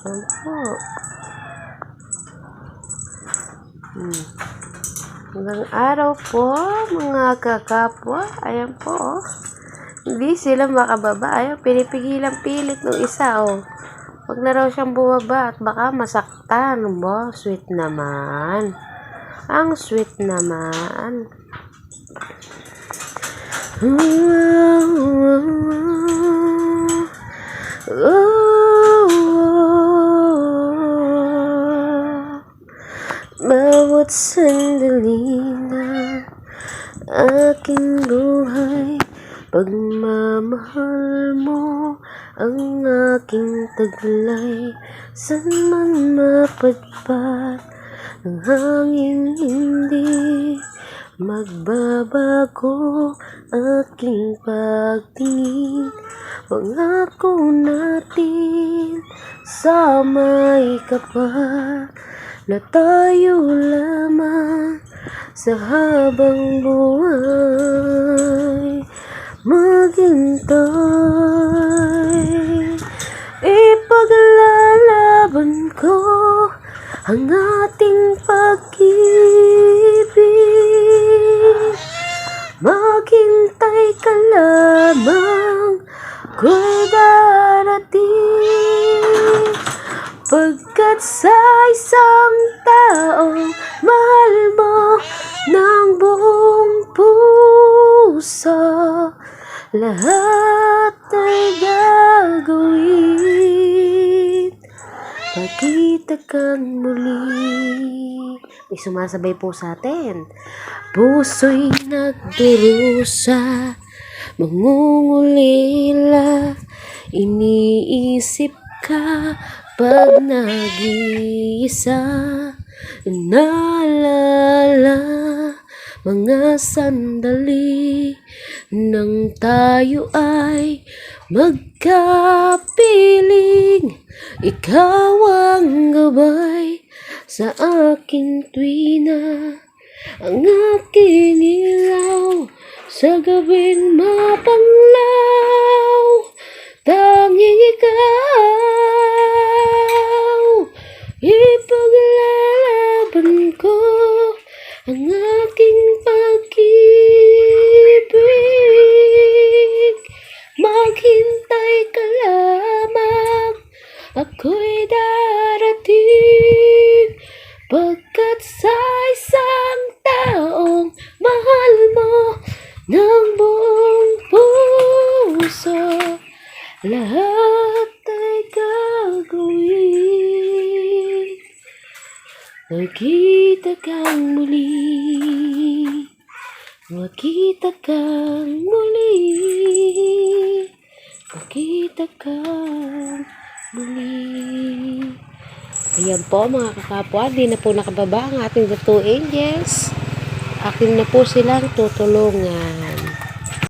Ayan po. Hmm. Hanggang araw po, mga kakapwa. Ayan po, oh. Hindi sila makababa. Ayan, pinipigilan pilit ng isa, oh. Huwag na raw siyang bumaba at baka masaktan. Bo, sweet naman. Ang sweet naman. Bawat sandali na aking buhay. Pagmamahal mo ang aking taglay. San man mapadpad ng hangin hindi Magbabago aking pagtingin. Pangako natin sa may kapal na tayo lamang sa habang buhay maghintay. Ipaglalaban ko ang ating pag-ibig. Maghintay ka lamang ko'y darating Pagkat sa isang taong mahal mo ng buong puso, lahat ay gagawin. Pagkita kang muli. May sumasabay po sa atin. Puso'y nagdurusa, mangungulila, iniisip ka pag nag-iisa Naalala mga sandali Nang tayo ay magkapiling. Ikaw ang gabay sa aking tuwina Ang aking ilaw. Sa gabing mapanglaw lahat ay gagawin Magkita kang muli Magkita kang muli Magkita kang muli Ayan po mga kakapwa, di na po nakababa ang ating The Two Angels. Akin na po silang tutulungan.